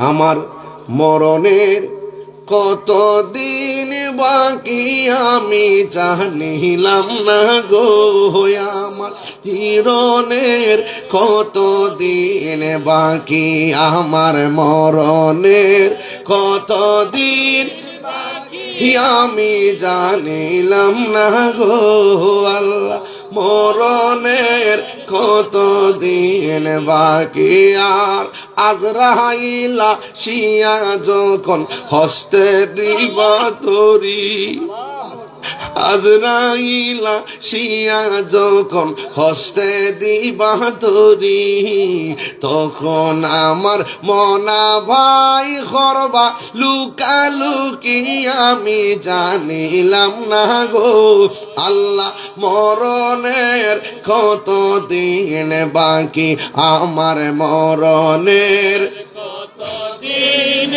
আমার মরণের কত দিন বাকি আমি জানিলাম না গো আমার হিরণের কত দিন বাকি আমার মরণের কত দিন আমি জানিলাম না গো আল্লাহ। মরণের কত দিন বাকি আর আজরাইলা শিয়া যখন হস্তে দিবা তরি আজরাইলা শিয়া যখন হস্তে দিবা তরি তখন আমার মনা ভাই করবা লুকালুকি আমি জানিলাম না গো, আল্লাহ মরণের কত দিন বাকি? আমার মরণের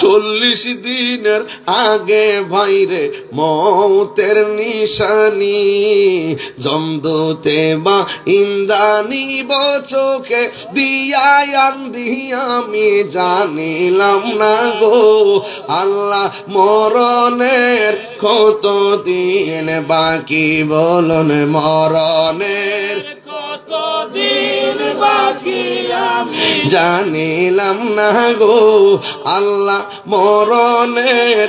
চল্লিশ দিনের আগে বাইরে মৌতের নিশানি, জমদুতে বা ইন্দানি চোখে দিয়াই আন্দি আমি জানিলাম না গো। আল্লাহ মরণের কত দিন বাকি বলন, মরণের কত দিন বাকি জানিলাম না গো আল্লাহ মরণের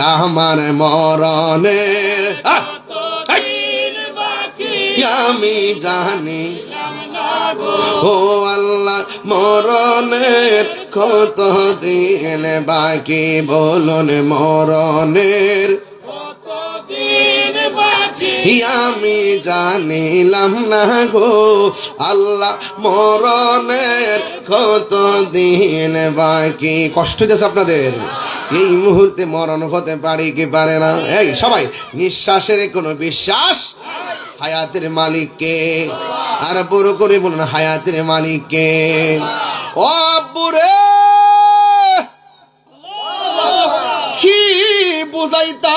আমার মরণের আমি জানি? ও আল্লাহ মরণের কত দিন বাকি বলুন মরণের। আমি জানিলাম না গো? আল্লাহ মরণের কত দিন বাকি? কষ্ট হইতেছে আপনাদের। এই মুহূর্তে মরণ হতে পারে কি পারে না? এই, সবাই, নিঃশ্বাসের কোনো বিশ্বাস? হায়াতের মালিককে। আর বড় করে বলুন, হায়াতের মালিককে। ও আব্বুরে! কি বুঝাইতাম